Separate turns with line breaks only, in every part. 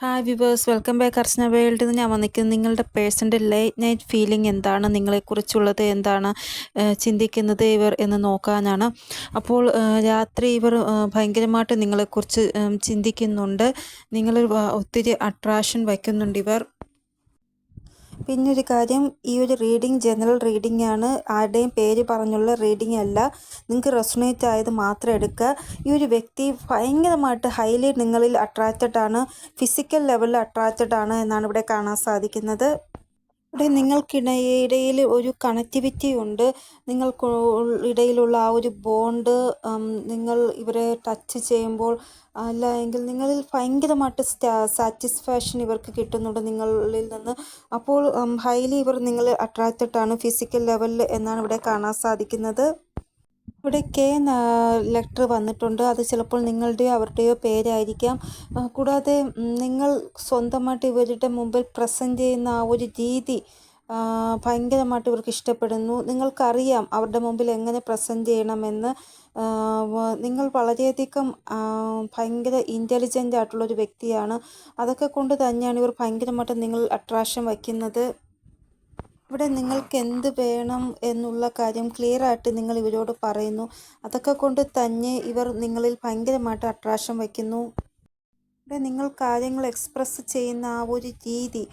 Hi viewers welcome back Archana വേൾഡിൽ നിന്ന് ഞാൻ വന്നിരിക്കുന്നത് നിങ്ങളുടെ പേഴ്സന്റെ ലൈറ്റ് നൈറ്റ് ഫീലിംഗ് എന്താണ്? നിങ്ങളെക്കുറിച്ചുള്ളത് എന്താണ്? ചിന്തിക്കുന്നത് ഇവർ എന്ന് നോക്കാനാണ്. അപ്പോൾ രാത്രി ഇവർ ഭയങ്കരമായിട്ട് നിങ്ങളെക്കുറിച്ച് ചിന്തിക്കുന്നുണ്ട്. നിങ്ങൾ ഒത്തിരി അട്രാക്ഷൻ വയ്ക്കുന്നുണ്ട് ഇവർ. പിന്നെ ഒരു കാര്യം ഈ ഒരു റീഡിംഗ് ജനറൽ റീഡിംഗ് ആണ് ആരുടെയും പേര് പറഞ്ഞുള്ള റീഡിംഗ് അല്ല. നിങ്ങൾക്ക് റെസൊണേറ്റ് ആയത് മാത്രം എടുക്കുക ഈ ഒരു വ്യക്തി ഭയങ്കരമായിട്ട് ഹൈലി നിങ്ങളിൽ അട്രാക്റ്റഡ് ആണ് ഫിസിക്കൽ ലെവലിൽ അട്രാക്റ്റഡ് ആണ് എന്നാണ് ഇവിടെ കാണാൻ സാധിക്കുന്നത്. ഇവിടെ നിങ്ങൾക്കിടയിൽ ഒരു കണക്ടിവിറ്റി ഉണ്ട്. നിങ്ങൾക്ക് ഇടയിലുള്ള ആ ഒരു ബോണ്ട് നിങ്ങൾ ഇവരെ ടച്ച് ചെയ്യുമ്പോൾ അല്ല എങ്കിൽ നിങ്ങളിൽ ഭയങ്കരമായിട്ട് സാറ്റിസ്ഫാക്ഷൻ ഇവർക്ക് കിട്ടുന്നുണ്ട് നിങ്ങളിൽ നിന്ന്. അപ്പോൾ ഹൈലി ഇവർ നിങ്ങൾ അട്രാക്റ്റഡ് ആണ്. ഫിസിക്കൽ ലെവലിൽ എന്നാണ് ഇവിടെ കാണാൻ സാധിക്കുന്നത്. ഇവിടെ കെ ലെറ്റർ വന്നിട്ടുണ്ട്. അത് ചിലപ്പോൾ നിങ്ങളുടെയോ അവരുടെയോ പേരായിരിക്കാം. കൂടാതെ നിങ്ങൾ സ്വന്തമായിട്ട് ഇവരുടെ മുമ്പിൽ പ്രസന്റ് ചെയ്യുന്ന ആ ഒരു രീതി ഭയങ്കരമായിട്ട് ഇവർക്ക് ഇഷ്ടപ്പെടുന്നു. നിങ്ങൾക്കറിയാം അവരുടെ മുമ്പിൽ എങ്ങനെ പ്രസന്റ് ചെയ്യണമെന്ന്. നിങ്ങൾ വളരെയധികം ഭയങ്കര ഇന്റലിജന്റ് ആയിട്ടുള്ളൊരു വ്യക്തിയാണ്. അതൊക്കെ കൊണ്ട് തന്നെയാണ് ഇവർ ഭയങ്കരമായിട്ട് നിങ്ങൾ അട്രാക്ഷൻ വയ്ക്കുന്നത്. ഇവിടെ നിങ്ങൾക്ക് എന്ത് വേണം എന്നുള്ള കാര്യം ക്ലിയർ ആയിട്ട് നിങ്ങൾ ഇവരോട് പറയുന്നു. അതൊക്കെ കൊണ്ട് തന്നെ ഇവർ നിങ്ങളിൽ ഭയങ്കരമായിട്ട് അട്രാക്ഷൻ വയ്ക്കുന്നു. ഇവിടെ നിങ്ങൾ കാര്യങ്ങൾ എക്സ്പ്രസ് ചെയ്യുന്ന ആ ഒരു രീതി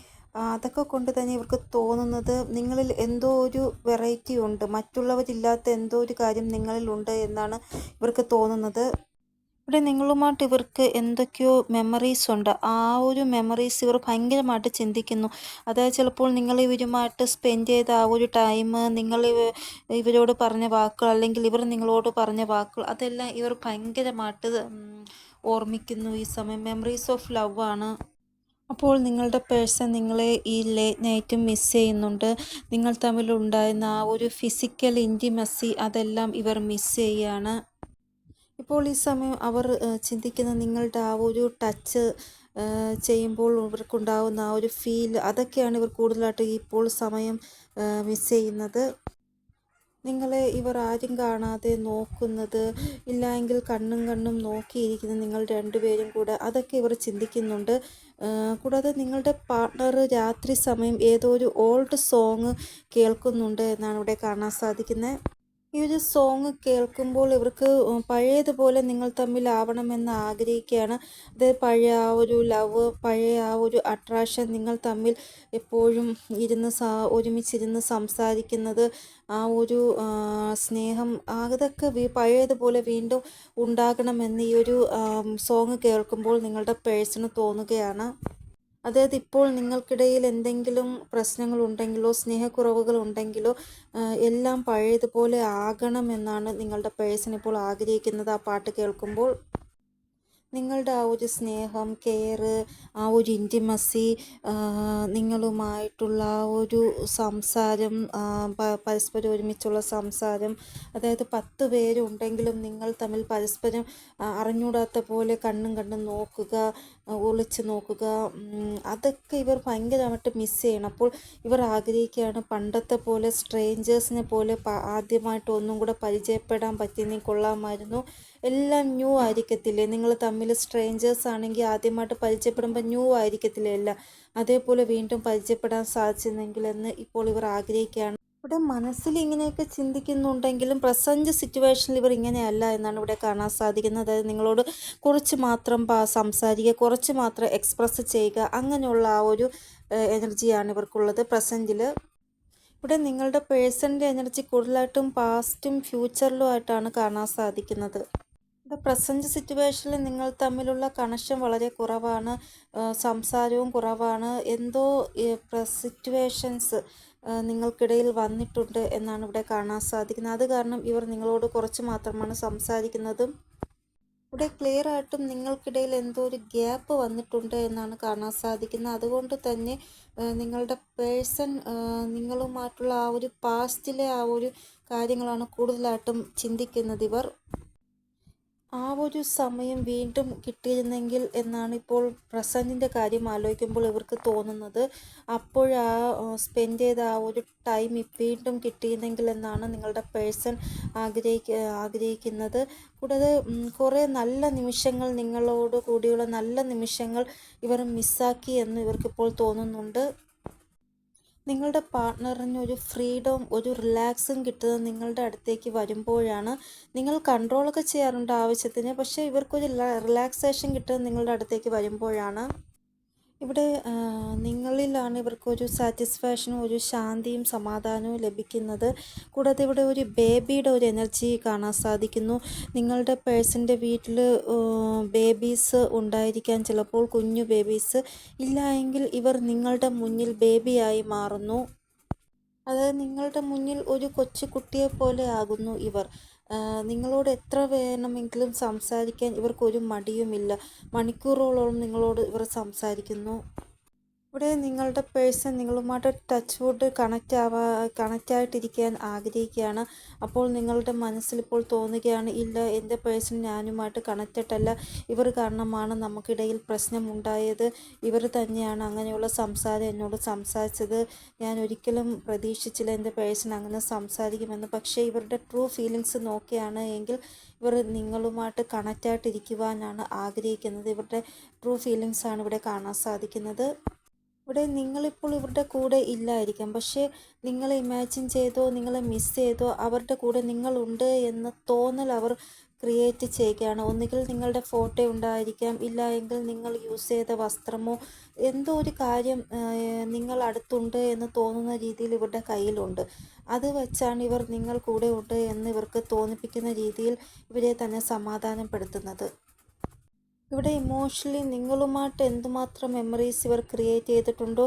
അതൊക്കെ കൊണ്ട് തന്നെ ഇവർക്ക് തോന്നുന്നത് നിങ്ങളിൽ എന്തോ ഒരു വെറൈറ്റി ഉണ്ട്. മറ്റുള്ളവരില്ലാത്ത എന്തോ ഒരു കാര്യം നിങ്ങളിലുണ്ട് എന്നാണ് ഇവർക്ക് തോന്നുന്നത്. ഇവിടെ നിങ്ങളുമായിട്ട് ഇവർക്ക് എന്തൊക്കെയോ മെമ്മറീസ് ഉണ്ട്. ആ ഒരു മെമ്മറീസ് ഇവർ ഭയങ്കരമായിട്ട് ചിന്തിക്കുന്നു. അതായത് ചിലപ്പോൾ നിങ്ങൾ ഇവരുമായിട്ട് സ്പെൻഡ് ചെയ്ത ആ ഒരു ടൈം നിങ്ങൾ ഇവ- ഇവരോട് പറഞ്ഞ വാക്കുകൾ അല്ലെങ്കിൽ ഇവർ നിങ്ങളോട് പറഞ്ഞ വാക്കുകൾ അതെല്ലാം ഇവർ ഭയങ്കരമായിട്ട് ഓർമ്മിക്കുന്നു. ഈ സമയം മെമ്മറീസ് ഓഫ് ലവ് ആണ്. അപ്പോൾ നിങ്ങളുടെ പേഴ്സൺ നിങ്ങളെ ഈ ലേറ്റ് നൈറ്റും മിസ് ചെയ്യുന്നുണ്ട്. നിങ്ങൾ തമ്മിലുണ്ടായിരുന്ന ആ ഒരു ഫിസിക്കൽ ഇന്റിമസി അതെല്ലാം ഇവർ മിസ് ചെയ്യുകയാണ്. ഇപ്പോൾ ഈ സമയം അവർ ചിന്തിക്കുന്ന നിങ്ങളുടെ ആ ഒരു ടച്ച് ചെയ്യുമ്പോൾ ഇവർക്കുണ്ടാവുന്ന ആ ഒരു ഫീൽ അതൊക്കെയാണ് ഇവർ കൂടുതലായിട്ട് ഇപ്പോൾ സമയം മിസ് ചെയ്യുന്നത്. നിങ്ങളെ ഇവർ ആരും കാണാതെ നോക്കുന്നത് ഇല്ലായെങ്കിൽ കണ്ണും കണ്ണും നോക്കിയിരിക്കുന്ന നിങ്ങൾ രണ്ടുപേരും കൂടെ അതൊക്കെ ഇവർ ചിന്തിക്കുന്നുണ്ട്. കൂടാതെ നിങ്ങളുടെ പാർട്ണർ രാത്രി സമയം ഏതോ ഒരു ഓൾഡ് സോങ് കേൾക്കുന്നുണ്ട് എന്നാണ് ഇവിടെ കാണാൻ സാധിക്കുന്നത് ഈ ഒരു സോങ് കേൾക്കുമ്പോൾ ഇവർക്ക് പഴയതുപോലെ നിങ്ങൾ തമ്മിലാവണമെന്ന് ആഗ്രഹിക്കുകയാണ്. അത് പഴയ ആ ഒരു ലവ് പഴയ ആ ഒരു അട്രാക്ഷൻ നിങ്ങൾ തമ്മിൽ എപ്പോഴും ഇരുന്ന് സാ ഒരുമിച്ചിരുന്ന് സംസാരിക്കുന്നത് ആ ഒരു സ്നേഹം അതൊക്കെ പഴയതുപോലെ വീണ്ടും ഉണ്ടാകണമെന്ന് ഈ ഒരു സോങ് കേൾക്കുമ്പോൾ നിങ്ങളുടെ പേഴ്സണ് തോന്നുകയാണ്. അതായത് ഇപ്പോൾ നിങ്ങൾക്കിടയിൽ എന്തെങ്കിലും പ്രശ്നങ്ങളുണ്ടെങ്കിലോ സ്നേഹക്കുറവുകൾ ഉണ്ടെങ്കിലോ എല്ലാം പഴയതുപോലെ ആകണമെന്നാണ് നിങ്ങളുടെ പേഴ്സൺ ഇപ്പോൾ ആഗ്രഹിക്കുന്നത്. ആ പാട്ട് കേൾക്കുമ്പോൾ നിങ്ങളുടെ ആ ഒരു സ്നേഹം കെയർ ആ ഒരു ഇന്റിമസി നിങ്ങളുമായിട്ടുള്ള ആ ഒരു സംസാരം പരസ്പരം ഒരുമിച്ചുള്ള സംസാരം അതായത് പത്ത് പേരുണ്ടെങ്കിലും നിങ്ങൾ തമ്മിൽ പരസ്പരം അറിഞ്ഞൂടാത്ത പോലെ കണ്ണും കണ്ണും നോക്കുക ഒളിച്ച് നോക്കുക അതൊക്കെ ഇവർ ഭയങ്കരമായിട്ട് മിസ് ചെയ്യണം. അപ്പോൾ ഇവർ ആഗ്രഹിക്കുകയാണ് പണ്ടത്തെ പോലെ സ്ട്രേഞ്ചേഴ്സിനെ പോലെ ആദ്യമായിട്ട് ഒന്നും കൂടെ പരിചയപ്പെടാൻ പറ്റിയെങ്കിൽ കൊള്ളാമായിരുന്നു. എല്ലാം ന്യൂ ആയിരിക്കത്തില്ലേ? നിങ്ങൾ തമ്മിൽ സ്ട്രേഞ്ചേഴ്സ് ആണെങ്കിൽ ആദ്യമായിട്ട് പരിചയപ്പെടുമ്പോൾ ന്യൂ ആയിരിക്കത്തില്ലേ എല്ലാം? അതേപോലെ വീണ്ടും പരിചയപ്പെടാൻ സാധിച്ചിരുന്നെങ്കിൽ എന്ന് ഇപ്പോൾ ഇവർ ആഗ്രഹിക്കുകയാണ്. ഇവിടെ മനസ്സിൽ ഇങ്ങനെയൊക്കെ ചിന്തിക്കുന്നുണ്ടെങ്കിലും പ്രസന്റ് സിറ്റുവേഷനിൽ ഇവർ ഇങ്ങനെയല്ല എന്നാണ് ഇവിടെ കാണാൻ സാധിക്കുന്നത്. അതായത് നിങ്ങളോട് കുറച്ച് മാത്രം സംസാരിക്കുക കുറച്ച് മാത്രം എക്സ്പ്രസ് ചെയ്യുക അങ്ങനെയുള്ള ആ ഒരു എനർജിയാണ് ഇവർക്കുള്ളത് പ്രസന്റിൽ ഇവിടെ നിങ്ങളുടെ പേഴ്സണിന്റെ എനർജി കൂടുതലായിട്ടും പാസ്റ്റും ഫ്യൂച്ചറിലും ആയിട്ടാണ് കാണാൻ സാധിക്കുന്നത്. ഇവിടെ പ്രസന്റ് സിറ്റുവേഷനിൽ നിങ്ങൾ തമ്മിലുള്ള കണക്ഷൻ വളരെ കുറവാണ് സംസാരവും കുറവാണ്. എന്തോ സിറ്റുവേഷൻസ് നിങ്ങൾക്കിടയിൽ വന്നിട്ടുണ്ട് എന്നാണ് ഇവിടെ കാണാൻ സാധിക്കുന്നത്. അത് കാരണം ഇവർ നിങ്ങളോട് കുറച്ച് മാത്രമാണ് സംസാരിക്കുന്നതും. ഇവിടെ ക്ലിയർ ആയിട്ടും നിങ്ങൾക്കിടയിൽ എന്തോ ഒരു ഗ്യാപ്പ് വന്നിട്ടുണ്ട് എന്നാണ് കാണാൻ സാധിക്കുന്നത്. അതുകൊണ്ട് തന്നെ നിങ്ങളുടെ പേഴ്സൺ നിങ്ങളുമായിട്ടുള്ള ആ ഒരു പാസ്റ്റിലെ ആ ഒരു കാര്യങ്ങളാണ് കൂടുതലായിട്ടും ചിന്തിക്കുന്നത് ഇവർ. ആ ഒരു സമയം വീണ്ടും കിട്ടിയിരുന്നെങ്കിൽ എന്നാണ് ഇപ്പോൾ പ്രസന്റിന്റെ കാര്യം ആലോചിക്കുമ്പോൾ ഇവർക്ക് തോന്നുന്നത്. അപ്പോഴാ സ്പെൻഡ് ചെയ്ത ആ ഒരു ടൈം വീണ്ടും കിട്ടിയിരുന്നെങ്കിൽ എന്നാണ് നിങ്ങളുടെ പേഴ്സൺ ആഗ്രഹിക്ക ആഗ്രഹിക്കുന്നത്. കൂടാതെ കുറേ നല്ല നിമിഷങ്ങൾ നിങ്ങളോട് കൂടിയുള്ള നല്ല നിമിഷങ്ങൾ ഇവർ മിസ്സാക്കി എന്ന് ഇവർക്കിപ്പോൾ തോന്നുന്നുണ്ട്. നിങ്ങളുടെ പാർട്ട്ണറിന് ഒരു ഫ്രീഡം ഒരു റിലാക്സും കിട്ടുന്നത് നിങ്ങളുടെ അടുത്തേക്ക് വരുമ്പോഴാണ്. നിങ്ങൾ കൺട്രോളൊക്കെ ചെയ്യാറുണ്ട് ആവശ്യത്തിന് പക്ഷേ ഇവർക്കൊരു റിലാക്സേഷൻ കിട്ടുന്നത് നിങ്ങളുടെ അടുത്തേക്ക് വരുമ്പോഴാണ്. ഇവിടെ നിങ്ങളിലാണ് ഇവർക്കൊരു സാറ്റിസ്ഫാക്ഷനും ഒരു ശാന്തിയും സമാധാനവും ലഭിക്കുന്നത്. കൂടാതെ ഇവിടെ ഒരു ബേബിയുടെ ഒരു എനർജി കാണാൻ സാധിക്കുന്നു. നിങ്ങളുടെ പേഴ്സന്റെ വീട്ടിൽ ബേബീസ് ഉണ്ടായിരിക്കാൻ ചിലപ്പോൾ കുഞ്ഞു ബേബീസ് ഇല്ല ഇവർ നിങ്ങളുടെ മുന്നിൽ ബേബിയായി മാറുന്നു. അതായത് നിങ്ങളുടെ മുന്നിൽ ഒരു കൊച്ചു കുട്ടിയെ പോലെ ആകുന്നു ഇവർ. നിങ്ങളോട് എത്ര വേണമെങ്കിലും സംസാരിക്കാൻ ഇവർക്കൊരു മടിയുമില്ല. മണിക്കൂറുകളോളം നിങ്ങളോട് ഇവർ സംസാരിക്കുന്നു. ഇവിടെ നിങ്ങളുടെ പേഴ്സൺ നിങ്ങളുമായിട്ട് ടച്ച് വുഡ് കണക്റ്റ് ആവാ കണക്റ്റ് ആയിട്ടിരിക്കാൻ ആഗ്രഹിക്കുകയാണ്. അപ്പോൾ നിങ്ങളുടെ മനസ്സിൽ ഇപ്പോൾ തോന്നുകയാണ് ഇല്ല എന്റെ പേഴ്സൺ ഞാനുമായിട്ട് കണക്റ്റഡ് അല്ല ഇവർ കാരണമാണ് നമുക്കിടയിൽ പ്രശ്നമുണ്ടായത്. ഇവർ തന്നെയാണ് അങ്ങനെയുള്ള സംസാരം എന്നോട് സംസാരിച്ചത്. ഞാൻ ഒരിക്കലും പ്രതീക്ഷിച്ചില്ല എന്റെ പേഴ്സൺ അങ്ങനെ സംസാരിക്കുമെന്ന്. പക്ഷേ ഇവരുടെ ട്രൂ ഫീലിങ്സ് നോക്കുകയാണ് എങ്കിൽ ഇവർ നിങ്ങളുമായിട്ട് കണക്റ്റായിട്ടിരിക്കുവാനാണ് ആഗ്രഹിക്കുന്നത്. ഇവരുടെ ട്രൂ ഫീലിങ്സ് ആണ് ഇവിടെ കാണാൻ സാധിക്കുന്നത്. ഇവിടെ നിങ്ങളിപ്പോൾ ഇവരുടെ കൂടെ ഇല്ലായിരിക്കാം. പക്ഷേ നിങ്ങൾ ഇമാജിൻ ചെയ്തോ നിങ്ങളെ മിസ് ചെയ്തോ അവരുടെ കൂടെ നിങ്ങളുണ്ട് എന്ന തോന്നൽ അവർ ക്രിയേറ്റ് ചെയ്യുകയാണ്. ഒന്നുകിൽ നിങ്ങളുടെ ഫോട്ടോ ഉണ്ടായിരിക്കാം ഇല്ല എങ്കിൽ നിങ്ങൾ യൂസ് ചെയ്ത വസ്ത്രമോ എന്തോ ഒരു കാര്യം നിങ്ങൾ അടുത്തുണ്ട് എന്ന് തോന്നുന്ന രീതിയിൽ ഇവരുടെ കയ്യിലുണ്ട്. അത് വെച്ചാണ് ഇവർ നിങ്ങൾ കൂടെ ഉണ്ട് എന്ന് ഇവർക്ക് തോന്നിപ്പിക്കുന്ന രീതിയിൽ ഇവരെ തന്നെ സമാധാനപ്പെടുത്തുന്നത്. ഇവിടെ ഇമോഷണലി നിങ്ങളുമായിട്ട് എന്തുമാത്രം മെമ്മറീസ് ഇവർ ക്രിയേറ്റ് ചെയ്തിട്ടുണ്ടോ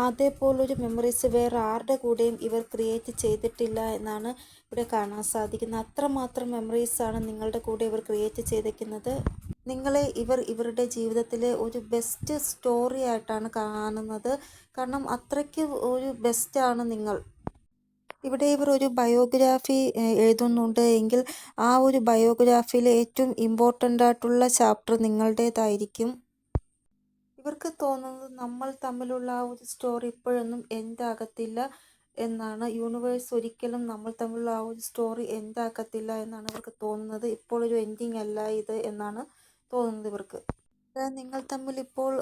അതേപോലൊരു മെമ്മറീസ് വേറെ ആരുടെ കൂടെയും ഇവർ ക്രിയേറ്റ് ചെയ്തിട്ടില്ല എന്നാണ് ഇവിടെ കാണാൻ സാധിക്കുന്നത്. അത്രമാത്രം മെമ്മറീസാണ് നിങ്ങളുടെ കൂടെ ഇവർ ക്രിയേറ്റ് ചെയ്തിരിക്കുന്നത്. നിങ്ങളെ ഇവർ ഇവരുടെ ജീവിതത്തിലെ ഒരു ബെസ്റ്റ് സ്റ്റോറി ആയിട്ടാണ് കാണുന്നത്. കാരണം അത്രയ്ക്ക് ഒരു ബെസ്റ്റാണ് നിങ്ങൾ. ഇവിടെ ഇവർ ഒരു ബയോഗ്രാഫി എഴുതുന്നുണ്ട്. എങ്കിൽ ആ ഒരു ബയോഗ്രാഫിയിൽ ഏറ്റവും ഇമ്പോർട്ടന്റ് ആയിട്ടുള്ള ചാപ്റ്റർ നിങ്ങളുടേതായിരിക്കും. ഇവർക്ക് തോന്നുന്നത് നമ്മൾ തമ്മിലുള്ള ആ ഒരു സ്റ്റോറി ഇപ്പോഴൊന്നും എൻഡ് എന്നാണ്. യൂണിവേഴ്സ് ഒരിക്കലും നമ്മൾ തമ്മിലുള്ള ആ ഒരു സ്റ്റോറി എൻഡാക്കത്തില്ല എന്നാണ് ഇവർക്ക് തോന്നുന്നത്. ഇപ്പോൾ ഒരു എൻഡിങ് അല്ല ഇത് എന്നാണ് തോന്നുന്നത് ഇവർക്ക്. നിങ്ങൾ തമ്മിൽ ഇപ്പോൾ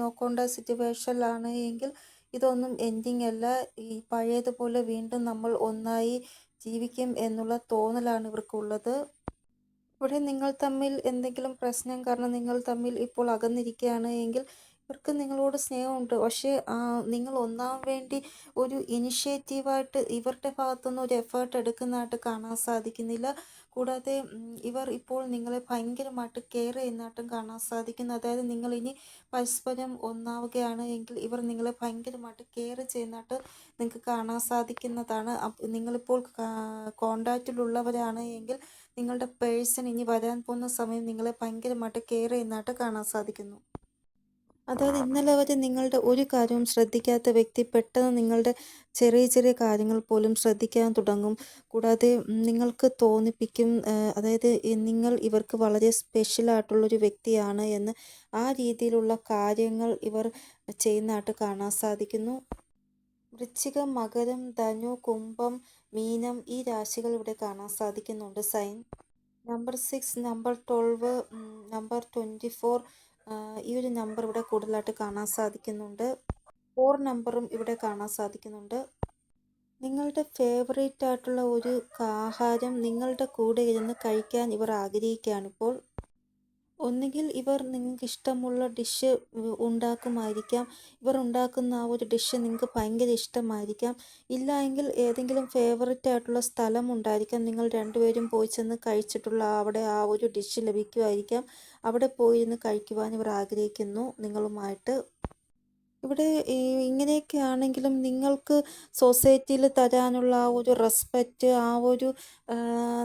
നോക്കേണ്ട സിറ്റുവേഷനിലാണ് എങ്കിൽ ഇതൊന്നും എൻഡിങ് അല്ല. ഈ പഴയതുപോലെ വീണ്ടും നമ്മൾ ഒന്നായി ജീവിക്കും എന്നുള്ള തോന്നലാണ് ഇവർക്കുള്ളത്. ഇവിടെ നിങ്ങൾ തമ്മിൽ എന്തെങ്കിലും പ്രശ്നം കാരണം നിങ്ങൾ തമ്മിൽ ഇപ്പോൾ അകന്നിരിക്കുകയാണ് എങ്കിൽ ഇവർക്ക് നിങ്ങളോട് സ്നേഹമുണ്ട്. പക്ഷേ നിങ്ങൾ ഒന്നാം വേണ്ടി ഒരു ഇനിഷ്യേറ്റീവായിട്ട് ഇവരുടെ ഭാഗത്തുനിന്ന് ഒരു എഫേർട്ട് എടുക്കുന്നതായിട്ട് കാണാൻ സാധിക്കുന്നില്ല. കൂടാതെ ഇവർ ഇപ്പോൾ നിങ്ങളെ ഭയങ്കരമായിട്ട് കെയർ ചെയ്യുന്നതായിട്ടും കാണാൻ സാധിക്കുന്നു. അതായത് നിങ്ങൾ ഇനി പരസ്പരം ഒന്നാവുകയാണ് എങ്കിൽ ഇവർ നിങ്ങളെ ഭയങ്കരമായിട്ട് കെയർ ചെയ്യുന്നതായിട്ട് നിങ്ങൾക്ക് കാണാൻ സാധിക്കുന്നതാണ്. നിങ്ങളിപ്പോൾ കോണ്ടാക്റ്റിലുള്ളവരാണ് എങ്കിൽ നിങ്ങളുടെ പേഴ്സൺ ഇനി വരാൻ പോകുന്ന സമയം നിങ്ങളെ ഭയങ്കരമായിട്ട് കെയർ ചെയ്യുന്നതായിട്ട് കാണാൻ സാധിക്കുന്നു. അതായത് ഇന്നലെ വരെ നിങ്ങളുടെ ഒരു കാര്യവും ശ്രദ്ധിക്കാത്ത വ്യക്തി പെട്ടെന്ന് നിങ്ങളുടെ ചെറിയ ചെറിയ കാര്യങ്ങൾ പോലും ശ്രദ്ധിക്കാൻ തുടങ്ങും. കൂടാതെ നിങ്ങൾക്ക് തോന്നിപ്പിക്കും അതായത് നിങ്ങൾ ഇവർക്ക് വളരെ സ്പെഷ്യൽ ആയിട്ടുള്ളൊരു വ്യക്തിയാണ് എന്ന് ആ രീതിയിലുള്ള കാര്യങ്ങൾ ഇവർ ചെയ്യുന്നതായിട്ട് കാണാൻ സാധിക്കുന്നു. വൃശ്ചികം മകരം ധനു കുംഭം മീനം ഈ രാശികൾ ഇവിടെ കാണാൻ സാധിക്കുന്നുണ്ട്. Sign number six number twelve number twenty four ഈ ഒരു നമ്പർ ഇവിടെ കൂടുതലായിട്ട് കാണാൻ സാധിക്കുന്നുണ്ട്. ഫോർ നമ്പറും ഇവിടെ കാണാൻ സാധിക്കുന്നുണ്ട്. നിങ്ങളുടെ ഫേവറേറ്റ് ആയിട്ടുള്ള ഒരു ആഹാരം നിങ്ങളുടെ കൂടെ ഇരുന്ന് കഴിക്കാൻ ഇവർ ആഗ്രഹിക്കുകയാണ് ഇപ്പോൾ. ഒന്നുകിൽ ഇവർ നിങ്ങൾക്ക് ഇഷ്ടമുള്ള ഡിഷ് ഉണ്ടാക്കുമായിരിക്കാം. ഇവർ ഉണ്ടാക്കുന്ന ആ ഒരു ഡിഷ് നിങ്ങൾക്ക് ഭയങ്കര ഇഷ്ടമായിരിക്കാം. ഇല്ല എങ്കിൽ ഏതെങ്കിലും ഫേവററ്റ് ആയിട്ടുള്ള സ്ഥലം ഉണ്ടായിരിക്കാം. നിങ്ങൾ രണ്ടുപേരും പോയി ചെന്ന് കഴിച്ചിട്ടുള്ള അവിടെ ആ ഒരു ഡിഷ് ലഭിക്കുമായിരിക്കാം. അവിടെ പോയിരുന്ന് കഴിക്കുവാൻ ഇവർ ആഗ്രഹിക്കുന്നു. നിങ്ങളുമായിട്ട് ഇവിടെ ഇങ്ങനെയൊക്കെ ആണെങ്കിലും നിങ്ങൾക്ക് സൊസൈറ്റിയിൽ തരാനുള്ള ആ ഒരു റെസ്പെക്റ്റ് ആ ഒരു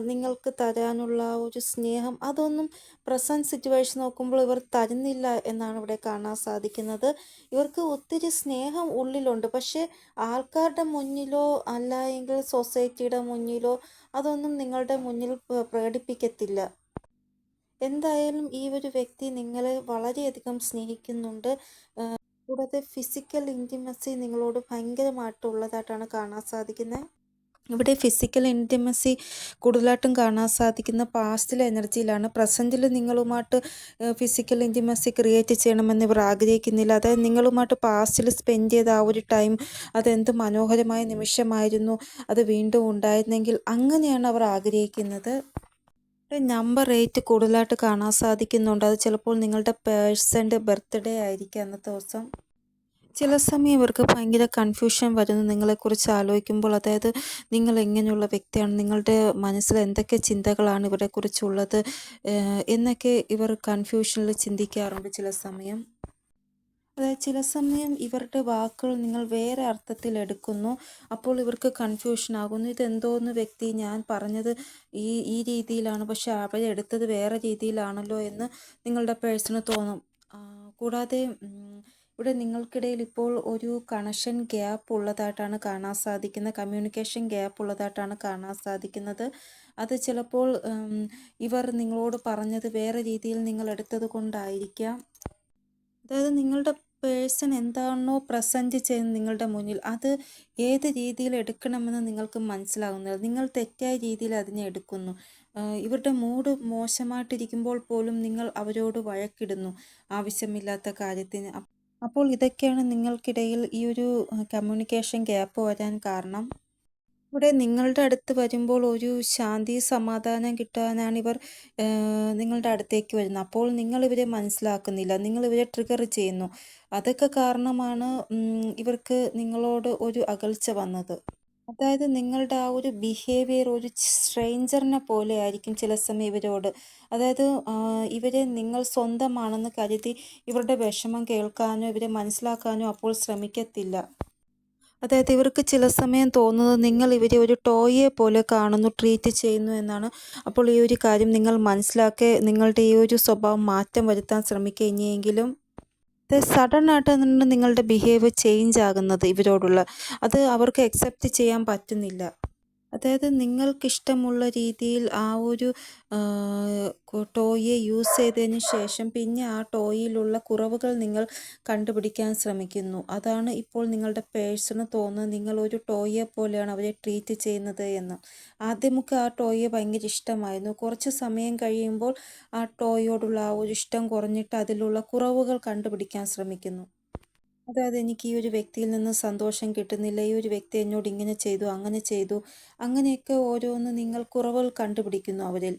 നിങ്ങൾക്ക് തരാനുള്ള ആ ഒരു സ്നേഹം അതൊന്നും പ്രസന്റ് സിറ്റുവേഷൻ നോക്കുമ്പോൾ ഇവർ തരുന്നില്ല എന്നാണ് ഇവിടെ കാണാൻ സാധിക്കുന്നത്. ഇവർക്ക് ഒത്തിരി സ്നേഹം ഉള്ളിലുണ്ട്. പക്ഷേ ആൾക്കാരുടെ മുന്നിലോ അല്ല എങ്കിൽ സൊസൈറ്റിയുടെ മുന്നിലോ അതൊന്നും നിങ്ങളുടെ മുന്നിൽ പ്രകടിപ്പിക്കത്തില്ല. എന്തായാലും ഈ ഒരു വ്യക്തി നിങ്ങളെ വളരെയധികം സ്നേഹിക്കുന്നുണ്ട്. കൂടാതെ ഫിസിക്കൽ ഇന്റിമസി നിങ്ങളോട് ഭയങ്കരമായിട്ടുള്ളതായിട്ടാണ് കാണാൻ സാധിക്കുന്നത് ഇവിടെ ഫിസിക്കൽ ഇന്റിമസി കൂടുതലായിട്ടും കാണാൻ സാധിക്കുന്ന പാസ്റ്റിലെ എനർജിയിലാണ്. പ്രസന്റിൽ നിങ്ങളുമായിട്ട് ഫിസിക്കൽ ഇന്റിമസി ക്രിയേറ്റ് ചെയ്യണമെന്ന് ഇവർ ആഗ്രഹിക്കുന്നില്ല. അതായത് നിങ്ങളുമായിട്ട് പാസ്റ്റിൽ സ്പെൻഡ് ചെയ്ത ആ ഒരു ടൈം അതെന്ത് മനോഹരമായ നിമിഷമായിരുന്നു അത് വീണ്ടും ഉണ്ടായിരുന്നെങ്കിൽ അങ്ങനെയാണ് അവർ ആഗ്രഹിക്കുന്നത്. നമ്പർ എയ്റ്റ് കൂടുതലായിട്ട് കാണാൻ സാധിക്കുന്നുണ്ട്. അത് ചിലപ്പോൾ നിങ്ങളുടെ പേഴ്സന്റെ ബർത്ത്ഡേ ആയിരിക്കും അന്നത്തെ ദിവസം. ചില സമയം ഇവർക്ക് ഭയങ്കര കൺഫ്യൂഷൻ വരുന്നു. നിങ്ങളെക്കുറിച്ച് ആലോചിക്കുമ്പോൾ അതായത് നിങ്ങൾ എങ്ങനെയുള്ള വ്യക്തിയാണ്? നിങ്ങളുടെ മനസ്സിൽ എന്തൊക്കെ ചിന്തകളാണ് ഇവരെക്കുറിച്ചുള്ളത്? എന്നൊക്കെ ഇവർ കൺഫ്യൂഷനിൽ ചിന്തിക്കാറുണ്ട് ചില സമയം. അതായത് ചില സമയം ഇവരുടെ വാക്കുകൾ നിങ്ങൾ വേറെ അർത്ഥത്തിൽ എടുക്കുന്നു. അപ്പോൾ ഇവർക്ക് കൺഫ്യൂഷൻ ആകുന്നു. ഇതെന്തോന്ന് വ്യക്തി ഞാൻ പറഞ്ഞത് ഈ ഈ രീതിയിലാണ്. പക്ഷെ അവരെടുത്തത് വേറെ രീതിയിലാണല്ലോ എന്ന് നിങ്ങളുടെ പേഴ്സണ് തോന്നും. കൂടാതെ ഇവിടെ നിങ്ങൾക്കിടയിൽ ഇപ്പോൾ ഒരു കണക്ഷൻ ഗ്യാപ്പ് ഉള്ളതായിട്ടാണ് കാണാൻ സാധിക്കുന്നത്. കമ്മ്യൂണിക്കേഷൻ ഗ്യാപ്പ് ഉള്ളതായിട്ടാണ് കാണാൻ സാധിക്കുന്നത്. അത് ചിലപ്പോൾ ഇവർ നിങ്ങളോട് പറഞ്ഞത് വേറെ രീതിയിൽ നിങ്ങൾ എടുത്തത് കൊണ്ടായിരിക്കാം. അതായത് നിങ്ങളുടെ പേഴ്സൺ എന്താണോ പ്രസന്റ് ചെയ്യുന്നത് നിങ്ങളുടെ മുന്നിൽ അത് ഏത് രീതിയിൽ എടുക്കണമെന്ന് നിങ്ങൾക്ക് മനസ്സിലാകുന്നില്ല നിങ്ങൾ തെറ്റായ രീതിയിൽ അതിനെ എടുക്കുന്നു. ഇവരുടെ മൂഡ് മോശമായിട്ടിരിക്കുമ്പോൾ പോലും നിങ്ങൾ അവരോട് വഴക്കിടുന്നു ആവശ്യമില്ലാത്ത കാര്യത്തിന്. അപ്പോൾ ഇതൊക്കെയാണ് നിങ്ങൾക്കിടയിൽ ഈ ഒരു കമ്മ്യൂണിക്കേഷൻ ഗ്യാപ്പ് വരാൻ കാരണം. ഇവിടെ നിങ്ങളുടെ അടുത്ത് വരുമ്പോൾ ഒരു ശാന്തി സമാധാനം കിട്ടാനാണ് ഇവർ നിങ്ങളുടെ അടുത്തേക്ക് വരുന്നത്. അപ്പോൾ നിങ്ങൾ ഇവരെ മനസ്സിലാക്കുന്നില്ല. നിങ്ങൾ ഇവരെ ട്രിഗർ ചെയ്യുന്നു. അതൊക്കെ കാരണമാണ് ഇവർക്ക് നിങ്ങളോട് ഒരു അകൽച്ച വന്നത്. അതായത് നിങ്ങളുടെ ആ ഒരു ബിഹേവിയർ ഒരു സ്ട്രെയിഞ്ചറിനെ പോലെ ആയിരിക്കും ചില സമയം ഇവരോട്. അതായത് ഇവരെ നിങ്ങൾ സ്വന്തമാണെന്ന് കരുതി ഇവരുടെ വിഷമം കേൾക്കാനോ ഇവരെ മനസ്സിലാക്കാനോ അപ്പോൾ ശ്രമിക്കത്തില്ല. അതായത് ഇവർക്ക് ചില സമയം തോന്നുന്നത് നിങ്ങൾ ഇവരെ ഒരു ടോയെ പോലെ കാണുന്നു ട്രീറ്റ് ചെയ്യുന്നു എന്നാണ്. അപ്പോൾ ഈ ഒരു കാര്യം നിങ്ങൾ മനസ്സിലാക്കി നിങ്ങളുടെ ഈ ഒരു സ്വഭാവം മാറ്റം വരുത്താൻ ശ്രമിക്കുക സഡൻ ആയിട്ട് നിങ്ങളുടെ ബിഹേവിയർ ചേഞ്ച് ആകുന്നത് ഇവരോടുള്ള. അത് അവർക്ക് അക്സെപ്റ്റ് ചെയ്യാൻ പറ്റുന്നില്ല. അതായത് നിങ്ങൾക്കിഷ്ടമുള്ള രീതിയിൽ ആ ഒരു ടോയെ യൂസ് ചെയ്തതിന് ശേഷം പിന്നെ ആ ടോയിലുള്ള കുറവുകൾ നിങ്ങൾ കണ്ടുപിടിക്കാൻ ശ്രമിക്കുന്നു. അതാണ് ഇപ്പോൾ നിങ്ങളുടെ പേഴ്സണ് തോന്നുന്നത്. നിങ്ങൾ ഒരു ടോയെ പോലെയാണ് അവരെ ട്രീറ്റ് ചെയ്യുന്നത് എന്ന്. ആദ്യമൊക്കെ ആ ടോയെ ഭയങ്കര ഇഷ്ടമായിരുന്നു. കുറച്ച് സമയം കഴിയുമ്പോൾ ആ ടോയോടുള്ള ആ ഒരു ഇഷ്ടം കുറഞ്ഞിട്ട് അതിലുള്ള കുറവുകൾ കണ്ടുപിടിക്കാൻ ശ്രമിക്കുന്നു. അതായത് എനിക്ക് ഈ ഒരു വ്യക്തിയിൽ നിന്ന് സന്തോഷം കിട്ടുന്നില്ല. ഈ ഒരു വ്യക്തി എന്നോട് ഇങ്ങനെ ചെയ്തു അങ്ങനെ ചെയ്തു. അങ്ങനെയൊക്കെ ഓരോന്ന് നിങ്ങൾ കുറവുകൾ കണ്ടുപിടിക്കുന്നു അവരിൽ.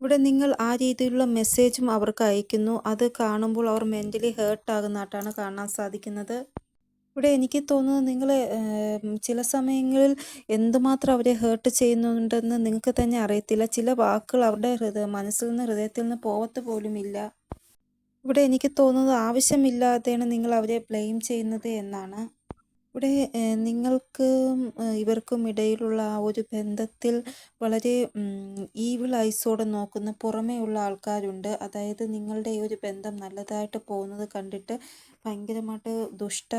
ഇവിടെ നിങ്ങൾ ആ രീതിയിലുള്ള മെസ്സേജും അവർക്ക് അയക്കുന്നു. അത് കാണുമ്പോൾ അവർ മെന്റലി ഹേർട്ട് ആകുന്നതായിട്ടാണ് കാണാൻ സാധിക്കുന്നത്. ഇവിടെ എനിക്ക് തോന്നുന്നത് നിങ്ങൾ ചില സമയങ്ങളിൽ എന്തുമാത്രം അവരെ ഹേർട്ട് ചെയ്യുന്നുണ്ടെന്ന് നിങ്ങൾക്ക് തന്നെ അറിയത്തില്ല. ചില വാക്കുകൾ അവരുടെ ഹൃദയ മനസ്സിൽ നിന്ന് ഹൃദയത്തിൽ നിന്ന് പോവത്ത് പോലുമില്ല. ഇവിടെ എനിക്ക് തോന്നുന്നത് ആവശ്യമില്ലാതെയാണ് നിങ്ങൾ അവരെ ബ്ലെയിം ചെയ്യുന്നത് എന്നാണ്. ഇവിടെ നിങ്ങൾക്കും ഇവർക്കും ഇടയിലുള്ള ആ ഒരു ബന്ധത്തിൽ വളരെ ഈവിൾ ഐസോടെ നോക്കുന്ന പുറമേയുള്ള ആൾക്കാരുണ്ട്. അതായത് നിങ്ങളുടെ ഈ ഒരു ബന്ധം നല്ലതായിട്ട് പോകുന്നത് കണ്ടിട്ട് ഭയങ്കരമായിട്ട് ദുഷ്ട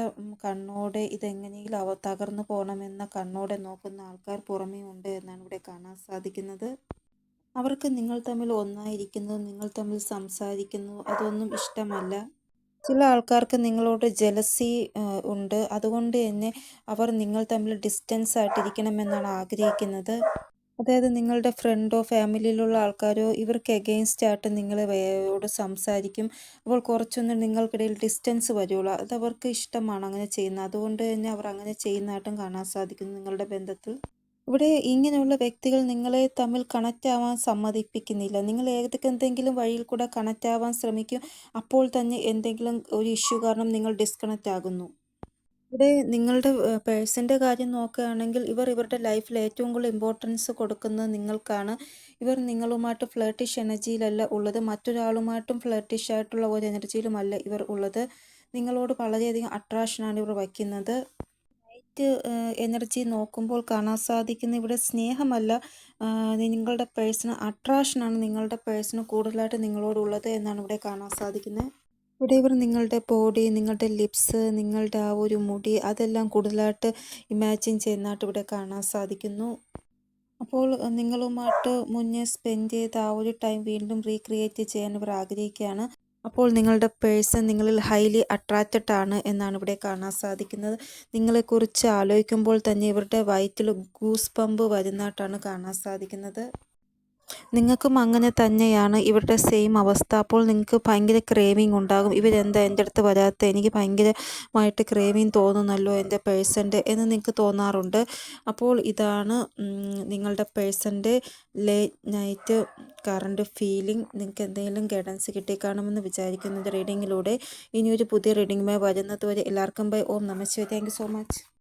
കണ്ണോടെ ഇതെങ്ങനെയെങ്കിലും അവ തകർന്നു പോകണമെന്ന കണ്ണോടെ നോക്കുന്ന ആൾക്കാർ പുറമേ ഉണ്ട് എന്നാണ് ഇവിടെ കാണാൻ സാധിക്കുന്നത്. അവർക്ക് നിങ്ങൾ തമ്മിൽ ഒന്നായിരിക്കുന്നു നിങ്ങൾ തമ്മിൽ സംസാരിക്കുന്നു അതൊന്നും ഇഷ്ടമല്ല. ചില ആൾക്കാർക്ക് നിങ്ങളോട് ജലസി ഉണ്ട്. അതുകൊണ്ട് തന്നെ അവർ നിങ്ങൾ തമ്മിൽ ഡിസ്റ്റൻസ് ആയിട്ടിരിക്കണമെന്നാണ് ആഗ്രഹിക്കുന്നത്. അതായത് നിങ്ങളുടെ ഫ്രണ്ടോ ഫാമിലിയിലുള്ള ആൾക്കാരോ ഇവർക്ക് എഗെയിൻസ്റ്റ് ആയിട്ട് നിങ്ങളോട് സംസാരിക്കും. അപ്പോൾ കുറച്ചൊന്ന് നിങ്ങൾക്കിടയിൽ ഡിസ്റ്റൻസ് വരുള്ളൂ. അത് അവർക്ക് ഇഷ്ടമാണ് അങ്ങനെ ചെയ്യുന്നത്. അതുകൊണ്ട് തന്നെ അവർ അങ്ങനെ ചെയ്യുന്നതായിട്ടും കാണാൻ സാധിക്കുന്നു നിങ്ങളുടെ ബന്ധത്തിൽ. ഇവിടെ ഇങ്ങനെയുള്ള വ്യക്തികൾ നിങ്ങളെ തമ്മിൽ കണക്റ്റ് ആവാൻ സമ്മതിപ്പിക്കുന്നില്ല. നിങ്ങൾ ഏതൊക്കെ എന്തെങ്കിലും വഴിയിൽ കൂടെ കണക്റ്റ് ആവാൻ ശ്രമിക്കും അപ്പോൾ തന്നെ എന്തെങ്കിലും ഒരു ഇഷ്യൂ കാരണം നിങ്ങൾ ഡിസ്കണക്റ്റ് ആകുന്നു. ഇവിടെ നിങ്ങളുടെ പേഴ്സന്റെ കാര്യം നോക്കുകയാണെങ്കിൽ ഇവർ ഇവരുടെ ലൈഫിൽ ഏറ്റവും കൂടുതൽ ഇമ്പോർട്ടൻസ് കൊടുക്കുന്നത് നിങ്ങൾക്കാണ്. ഇവർ നിങ്ങളുമായിട്ട് ഫ്ലർട്ടിഷ് എനർജിയിലല്ല ഉള്ളത്. മറ്റൊരാളുമായിട്ടും ഫ്ലർട്ടിഷ് ആയിട്ടുള്ള ഒരു എനർജിയിലുമല്ല ഇവർ ഉള്ളത്. നിങ്ങളോട് വളരെയധികം അട്രാക്ഷനാണ് ഇവർ വയ്ക്കുന്നത്. ലൈറ്റ് എനർജി നോക്കുമ്പോൾ കാണാൻ സാധിക്കുന്ന ഇവിടെ സ്നേഹമല്ല നിങ്ങളുടെ പേഴ്സണ് അട്രാക്ഷനാണ് നിങ്ങളുടെ പേഴ്സണ് കൂടുതലായിട്ട് നിങ്ങളോടുള്ളത് എന്നാണ് ഇവിടെ കാണാൻ സാധിക്കുന്നത് ഇവിടെ ഇവർ നിങ്ങളുടെ ബോഡി നിങ്ങളുടെ ലിപ്സ് നിങ്ങളുടെ ആ ഒരു മുടി അതെല്ലാം കൂടുതലായിട്ട് ഇമാജിൻ ചെയ്യുന്നതായിട്ട് ഇവിടെ കാണാൻ സാധിക്കുന്നു. അപ്പോൾ നിങ്ങളുമായിട്ട് മുന്നേ സ്പെൻഡ് ചെയ്ത ആ ഒരു ടൈം വീണ്ടും റീക്രിയേറ്റ് ചെയ്യാൻ ഇവർ ആഗ്രഹിക്കുകയാണ്. അപ്പോൾ നിങ്ങളുടെ പേഴ്സൺ നിങ്ങളിൽ ഹൈലി അട്രാക്റ്റഡ് ആണ് എന്നാണ് ഇവിടെ കാണാൻ സാധിക്കുന്നത്. നിങ്ങളെക്കുറിച്ച് ആലോചിക്കുമ്പോൾ തന്നെ ഇവരുടെ വയറ്റിൽ ഗൂസ് പമ്പ് വരുന്നതായിട്ടാണ് കാണാൻ സാധിക്കുന്നത്. നിങ്ങൾക്കും അങ്ങനെ തന്നെയാണ്. ഇവരുടെ സെയിം അവസ്ഥ. അപ്പോൾ നിങ്ങൾക്ക് ഭയങ്കര ക്രേവിങ് ഉണ്ടാകും. ഇവരെന്താ എന്റെ അടുത്ത് വരാത്ത? എനിക്ക് ഭയങ്കരമായിട്ട് ക്രേവിങ് തോന്നുന്നല്ലോ എന്റെ പേഴ്സന്റെ എന്ന് നിങ്ങൾക്ക് തോന്നാറുണ്ട്. അപ്പോൾ ഇതാണ് നിങ്ങളുടെ പേഴ്സന്റെ ലേറ്റ് നൈറ്റ് കറണ്ട് ഫീലിംഗ് നിങ്ങൾക്ക് എന്തെങ്കിലും ഗൈഡൻസ് കിട്ടിക്കാണുമെന്ന് വിചാരിക്കുന്നത് റീഡിങ്ങിലൂടെ ഇനിയൊരു പുതിയ റീഡിങ്ങുമായി വരുന്നത് വരെ എല്ലാവർക്കും ബൈ ഓം നമസ്തേ താങ്ക് സോ മച്ച്